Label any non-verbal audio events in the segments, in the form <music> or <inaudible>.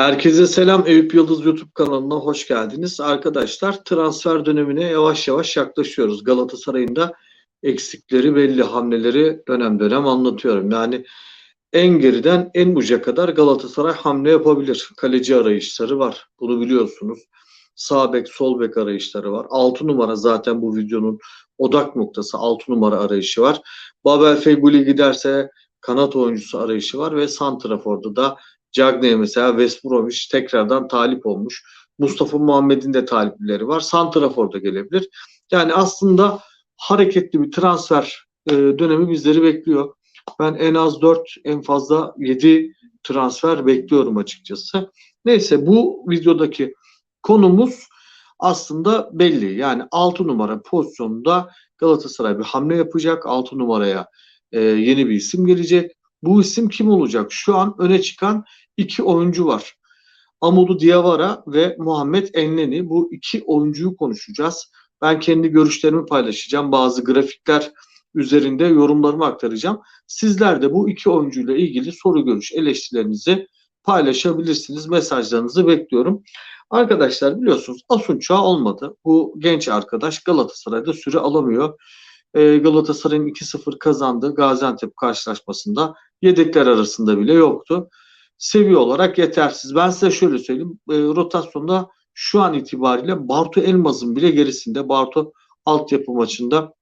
Herkese selam Eyüp Yıldız YouTube kanalına hoş geldiniz. Arkadaşlar transfer dönemine yavaş yavaş yaklaşıyoruz. Galatasaray'ın da eksikleri belli hamleleri dönem dönem anlatıyorum. Yani en geriden en uca kadar Galatasaray hamle yapabilir. Kaleci arayışları var. Bunu biliyorsunuz. Sağ bek, sol bek arayışları var. 6 numara zaten bu videonun odak noktası 6 numara arayışı var. Babel Feguli giderse kanat oyuncusu arayışı var ve Santrafor'da da Cagney mesela West Bromwich tekrardan talip olmuş. Mustafa Muhammed'in de talipleri var. Santrafor'da gelebilir. Yani aslında hareketli bir transfer e, dönemi bizleri bekliyor. Ben en az 4 en fazla 7 transfer bekliyorum açıkçası. Neyse bu videodaki konumuz aslında belli. Yani 6 numara pozisyonunda Galatasaray bir hamle yapacak. 6 numaraya e, yeni bir isim gelecek. Bu isim kim olacak? Şu an öne çıkan iki oyuncu var. Amudu Diawara ve Muhammed Enleni. Bu iki oyuncuyu konuşacağız. Ben kendi görüşlerimi paylaşacağım. Bazı grafikler üzerinde yorumlarımı aktaracağım. Sizler de bu iki oyuncuyla ilgili soru görüş eleştirilerinizi paylaşabilirsiniz. Mesajlarınızı bekliyorum. Arkadaşlar biliyorsunuz Asunç'a olmadı. Bu genç arkadaş Galatasaray'da süre alamıyor. Ee, Galatasaray'ın 2-0 kazandığı Gaziantep karşılaşmasında yedekler arasında bile yoktu. Seviye olarak yetersiz. Ben size şöyle söyleyeyim. E, rotasyonda şu an itibariyle Bartu Elmaz'ın bile gerisinde. Bartu altyapı maçında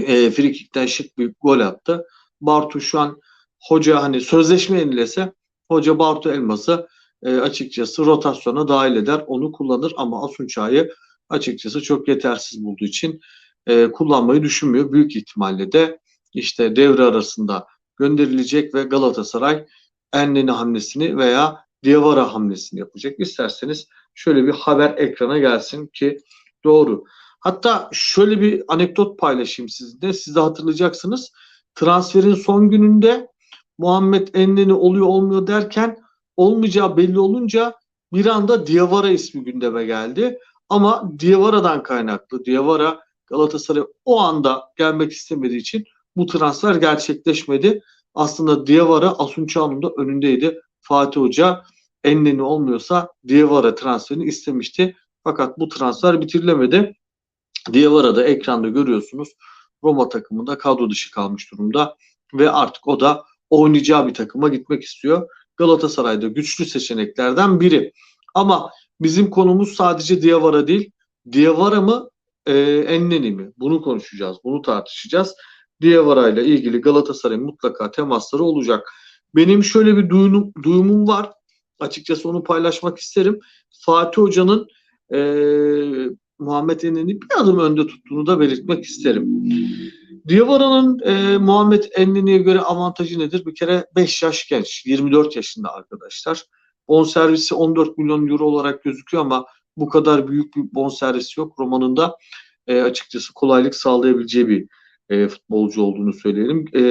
e, frikikten şık bir gol attı. Bartu şu an hoca hani sözleşme yenilese hoca Bartu Elmaz'ı e, açıkçası rotasyona dahil eder. Onu kullanır ama Asunçay'ı açıkçası çok yetersiz bulduğu için e, kullanmayı düşünmüyor. Büyük ihtimalle de işte devre arasında gönderilecek ve Galatasaray Enleni hamlesini veya Diawara hamlesini yapacak. İsterseniz şöyle bir haber ekrana gelsin ki doğru. Hatta şöyle bir anekdot paylaşayım sizinle. Siz de hatırlayacaksınız. Transferin son gününde Muhammed Enleni oluyor olmuyor derken olmayacağı belli olunca bir anda Diawara ismi gündeme geldi. Ama Diawara'dan kaynaklı. Diawara Galatasaray o anda gelmek istemediği için bu transfer gerçekleşmedi. Aslında Diawara Asunçao'nun da önündeydi. Fatih Hoca enleni olmuyorsa Diawara transferini istemişti. Fakat bu transfer bitirilemedi. Diawara da ekranda görüyorsunuz. Roma takımında kadro dışı kalmış durumda ve artık o da oynayacağı bir takıma gitmek istiyor. Galatasaray'da güçlü seçeneklerden biri. Ama bizim konumuz sadece Diawara değil. Diawara mı e, Enneni mi? Bunu konuşacağız, bunu tartışacağız. Diawara ile ilgili Galatasaray'ın mutlaka temasları olacak. Benim şöyle bir duyum, duyumum var. Açıkçası onu paylaşmak isterim. Fatih Hoca'nın e, Muhammed Enneni bir adım önde tuttuğunu da belirtmek isterim. Diawara'nın e, Muhammed Enneni'ye göre avantajı nedir? Bir kere 5 yaş genç, 24 yaşında arkadaşlar. Bon servisi 14 milyon euro olarak gözüküyor ama bu kadar büyük bir bon servisi yok. Roma'nın da e, açıkçası kolaylık sağlayabileceği bir e, futbolcu olduğunu söyleyelim. E,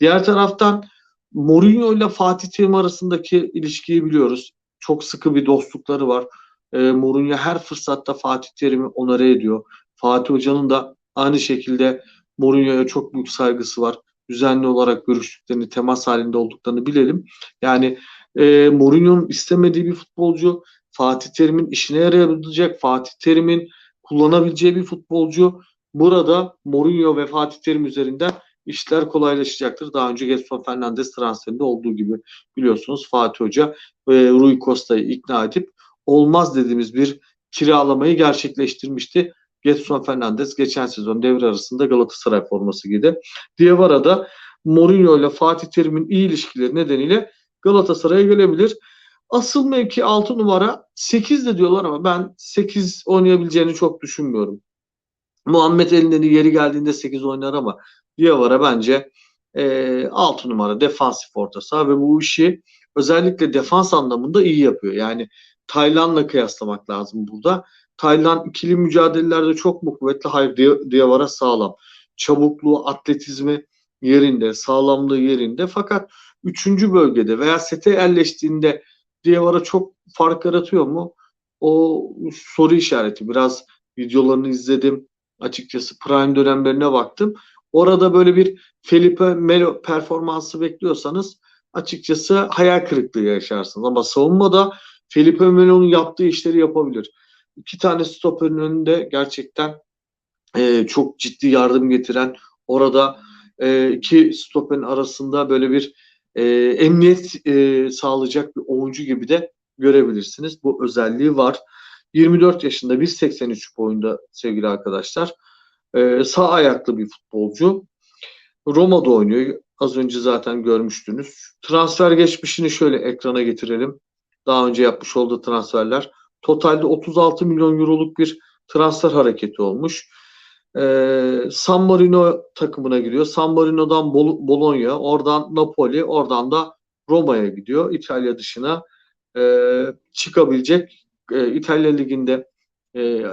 diğer taraftan Mourinho ile Fatih Terim arasındaki ilişkiyi biliyoruz. Çok sıkı bir dostlukları var. E, Mourinho her fırsatta Fatih Terim'i onore ediyor. Fatih Hoca'nın da aynı şekilde Mourinho'ya çok büyük saygısı var. Düzenli olarak görüştüklerini, temas halinde olduklarını bilelim. Yani e, Mourinho'nun istemediği bir futbolcu, Fatih Terim'in işine yarayabilecek, Fatih Terim'in kullanabileceği bir futbolcu. Burada Mourinho ve Fatih Terim üzerinden işler kolaylaşacaktır. Daha önce Getson Fernandes transferinde olduğu gibi biliyorsunuz Fatih Hoca ve Rui Costa'yı ikna edip olmaz dediğimiz bir kiralamayı gerçekleştirmişti. Getson Fernandes geçen sezon devre arasında Galatasaray forması giydi. Diawara da Mourinho ile Fatih Terim'in iyi ilişkileri nedeniyle Galatasaray'a gelebilir. Asıl mevki 6 numara 8 de diyorlar ama ben 8 oynayabileceğini çok düşünmüyorum. Muhammed Elin'den yeri geldiğinde 8 oynar ama Diawara bence e, 6 numara defansif orta saha ve bu işi özellikle defans anlamında iyi yapıyor. Yani Taylan'la kıyaslamak lazım burada. Taylan ikili mücadelelerde çok mu kuvvetli? Hayır Diawara sağlam. Çabukluğu, atletizmi yerinde, sağlamlığı yerinde. Fakat üçüncü bölgede veya sete yerleştiğinde Diawara çok fark yaratıyor mu? O soru işareti. Biraz videolarını izledim. Açıkçası prime dönemlerine baktım. Orada böyle bir Felipe Melo performansı bekliyorsanız açıkçası hayal kırıklığı yaşarsınız. Ama savunmada Felipe Melo'nun yaptığı işleri yapabilir. İki tane stoperin önünde gerçekten e, çok ciddi yardım getiren orada e, iki stoperin arasında böyle bir e, emniyet e, sağlayacak bir oyuncu gibi de görebilirsiniz. Bu özelliği var. 24 yaşında 1.83 boyunda sevgili arkadaşlar. E, sağ ayaklı bir futbolcu. Roma'da oynuyor. Az önce zaten görmüştünüz. Transfer geçmişini şöyle ekrana getirelim. Daha önce yapmış olduğu transferler. Totalde 36 milyon euroluk bir transfer hareketi olmuş. Ee, San Marino takımına giriyor. San Marino'dan Bol- Bologna, oradan Napoli, oradan da Roma'ya gidiyor. İtalya dışına e, çıkabilecek. E, İtalya Ligi'nde e,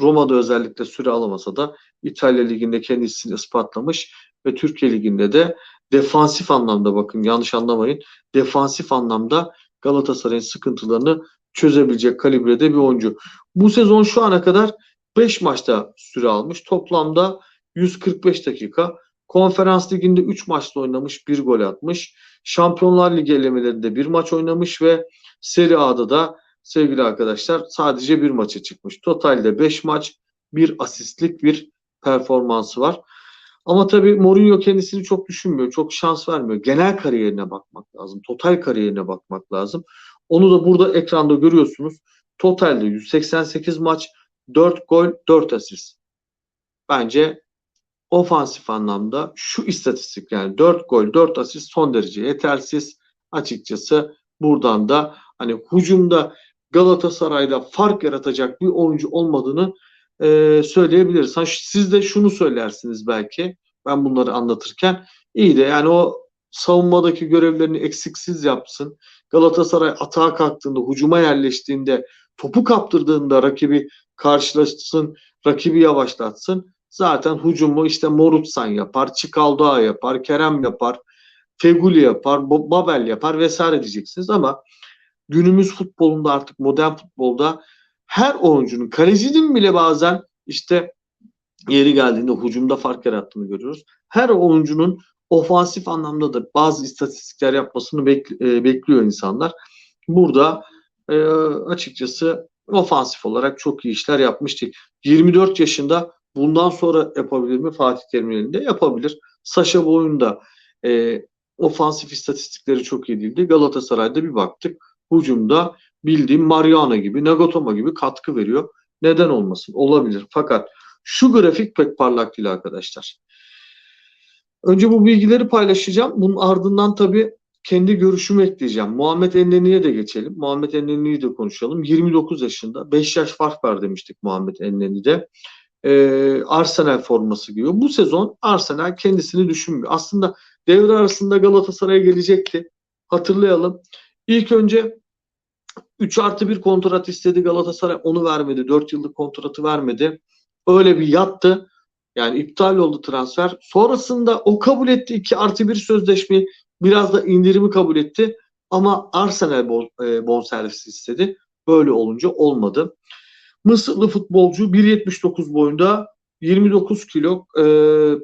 Roma'da özellikle süre alamasa da İtalya Ligi'nde kendisini ispatlamış ve Türkiye Ligi'nde de defansif anlamda bakın yanlış anlamayın defansif anlamda Galatasaray'ın sıkıntılarını çözebilecek kalibrede bir oyuncu. Bu sezon şu ana kadar 5 maçta süre almış. Toplamda 145 dakika. Konferans Ligi'nde 3 maçta oynamış, 1 gol atmış. Şampiyonlar Ligi elemelerinde 1 maç oynamış ve Serie A'da da sevgili arkadaşlar sadece bir maça çıkmış. Totalde 5 maç, 1 asistlik bir performansı var. Ama tabii Mourinho kendisini çok düşünmüyor, çok şans vermiyor. Genel kariyerine bakmak lazım, total kariyerine bakmak lazım. Onu da burada ekranda görüyorsunuz. Totalde 188 maç, 4 gol, 4 asist. Bence ofansif anlamda şu istatistik yani 4 gol, 4 asist son derece yetersiz. Açıkçası buradan da hani hücumda Galatasaray'da fark yaratacak bir oyuncu olmadığını e, söyleyebiliriz. Ha, siz de şunu söylersiniz belki ben bunları anlatırken iyi de yani o savunmadaki görevlerini eksiksiz yapsın. Galatasaray atağa kalktığında, hücuma yerleştiğinde, topu kaptırdığında rakibi karşılaşsın, rakibi yavaşlatsın. Zaten hücumu işte Morutsan yapar, Çikaldoğa yapar, Kerem yapar, Feguli yapar, Babel yapar vesaire diyeceksiniz ama günümüz futbolunda artık modern futbolda her oyuncunun kalecinin bile bazen işte yeri geldiğinde hücumda fark yarattığını görüyoruz. Her oyuncunun ofansif anlamda da bazı istatistikler yapmasını bek- e, bekliyor insanlar. Burada e, açıkçası ofansif olarak çok iyi işler yapmıştı. 24 yaşında bundan sonra yapabilir mi? Fatih Terim'in elinde yapabilir. Saşa Boy'un e, ofansif istatistikleri çok iyi değildi. Galatasaray'da bir baktık. Hücumda bildiğim Mariano gibi, Nagatomo gibi katkı veriyor. Neden olmasın? Olabilir. Fakat şu grafik pek parlak değil arkadaşlar. Önce bu bilgileri paylaşacağım. Bunun ardından tabii kendi görüşümü ekleyeceğim. Muhammed Enneni'ye de geçelim. Muhammed Enneni'yi de konuşalım. 29 yaşında. 5 yaş fark var demiştik Muhammed Enneni'de. Ee, Arsenal forması giyiyor. Bu sezon Arsenal kendisini düşünmüyor. Aslında devre arasında Galatasaray'a gelecekti. Hatırlayalım. İlk önce 3 artı 1 kontrat istedi Galatasaray. Onu vermedi. 4 yıllık kontratı vermedi. Öyle bir yattı. Yani iptal oldu transfer. Sonrasında o kabul etti 2 artı 1 sözleşmeyi. Biraz da indirimi kabul etti. Ama Arsenal bon, e, bonservisi istedi. Böyle olunca olmadı. Mısırlı futbolcu 1.79 boyunda 29 kilo e,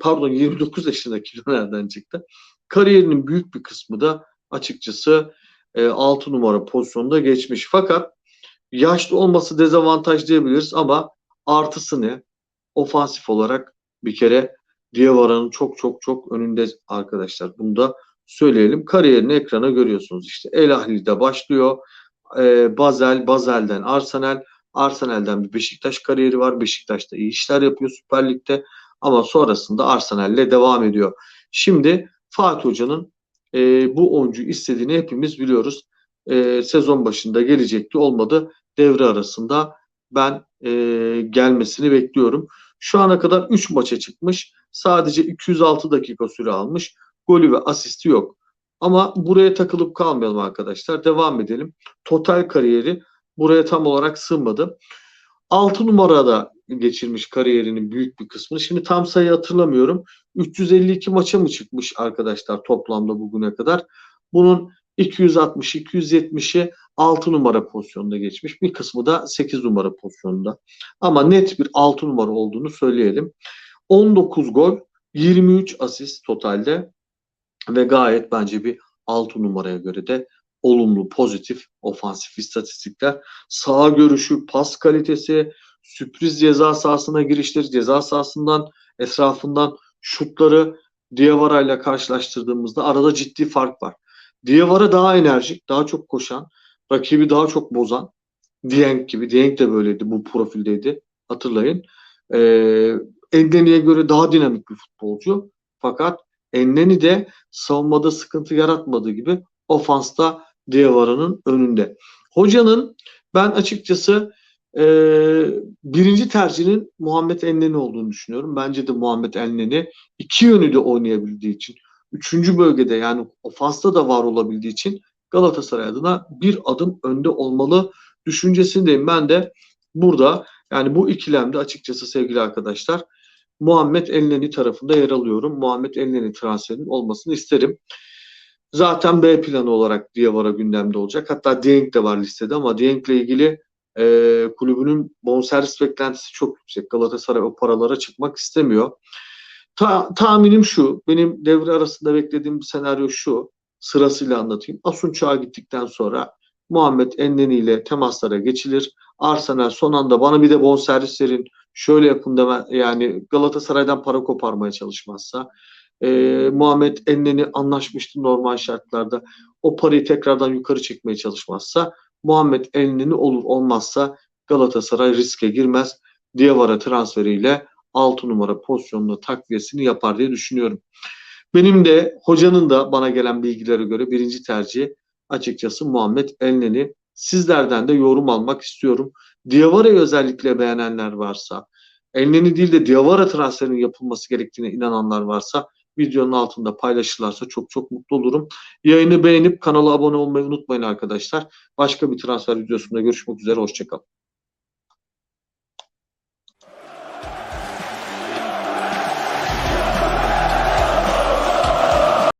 pardon 29 yaşında kilo <laughs> nereden çıktı? Kariyerinin büyük bir kısmı da açıkçası e, 6 numara pozisyonda geçmiş. Fakat yaşlı olması dezavantaj diyebiliriz ama artısı ne? Ofansif olarak bir kere Diavara'nın çok çok çok önünde arkadaşlar. Bunu da söyleyelim. Kariyerini ekrana görüyorsunuz. İşte El Ahli'de başlıyor. E, Bazel, Bazel'den Arsenal, Arsenal'den bir Beşiktaş kariyeri var. Beşiktaş'ta iyi işler yapıyor Süper Lig'de. Ama sonrasında Arsenal'le devam ediyor. Şimdi Fatih Hoca'nın e, bu oyuncu istediğini hepimiz biliyoruz. E, sezon başında gelecekti olmadı. Devre arasında ben e, gelmesini bekliyorum. Şu ana kadar 3 maça çıkmış. Sadece 206 dakika süre almış. Golü ve asisti yok. Ama buraya takılıp kalmayalım arkadaşlar. Devam edelim. Total kariyeri buraya tam olarak sığmadı. 6 numarada geçirmiş kariyerinin büyük bir kısmını. Şimdi tam sayı hatırlamıyorum. 352 maça mı çıkmış arkadaşlar toplamda bugüne kadar? Bunun 260-270'i 6 numara pozisyonunda geçmiş. Bir kısmı da 8 numara pozisyonunda. Ama net bir 6 numara olduğunu söyleyelim. 19 gol, 23 asist totalde ve gayet bence bir 6 numaraya göre de olumlu, pozitif, ofansif istatistikler. Sağ görüşü, pas kalitesi, sürpriz ceza sahasına girişleri, ceza sahasından, etrafından şutları Diawara ile karşılaştırdığımızda arada ciddi fark var. Diawara daha enerjik, daha çok koşan, rakibi daha çok bozan. Dieng gibi. Dieng de böyleydi. Bu profildeydi. Hatırlayın. Ee, Enneni'ye göre daha dinamik bir futbolcu. Fakat Enneni de savunmada sıkıntı yaratmadığı gibi ofansta Diawara'nın önünde. Hocanın ben açıkçası e, birinci tercihinin Muhammed Enneni olduğunu düşünüyorum. Bence de Muhammed Enneni iki yönü de oynayabildiği için üçüncü bölgede yani ofansta da var olabildiği için Galatasaray adına bir adım önde olmalı düşüncesindeyim. Ben de burada yani bu ikilemde açıkçası sevgili arkadaşlar Muhammed Elneni tarafında yer alıyorum. Muhammed Elneni transferinin olmasını isterim. Zaten B planı olarak Diawara gündemde olacak. Hatta Dieng de var listede ama Dieng'le ilgili e, kulübünün bonservis beklentisi çok yüksek. Galatasaray o paralara çıkmak istemiyor. Ta, tahminim şu. Benim devre arasında beklediğim senaryo şu. Sırasıyla anlatayım. Asun Çağ'a gittikten sonra Muhammed Enneni ile temaslara geçilir. Arsenal son anda bana bir de bonservis verin şöyle yapın deme yani Galatasaray'dan para koparmaya çalışmazsa e, Muhammed Enneni anlaşmıştı normal şartlarda o parayı tekrardan yukarı çekmeye çalışmazsa Muhammed Enneni olur olmazsa Galatasaray riske girmez. Diawara transferiyle 6 numara pozisyonunda takviyesini yapar diye düşünüyorum. Benim de hocanın da bana gelen bilgilere göre birinci tercihi açıkçası Muhammed Elneni. Sizlerden de yorum almak istiyorum. Diawara'yı özellikle beğenenler varsa, Elneni değil de Diawara transferinin yapılması gerektiğine inananlar varsa videonun altında paylaşırlarsa çok çok mutlu olurum. Yayını beğenip kanala abone olmayı unutmayın arkadaşlar. Başka bir transfer videosunda görüşmek üzere. Hoşçakalın.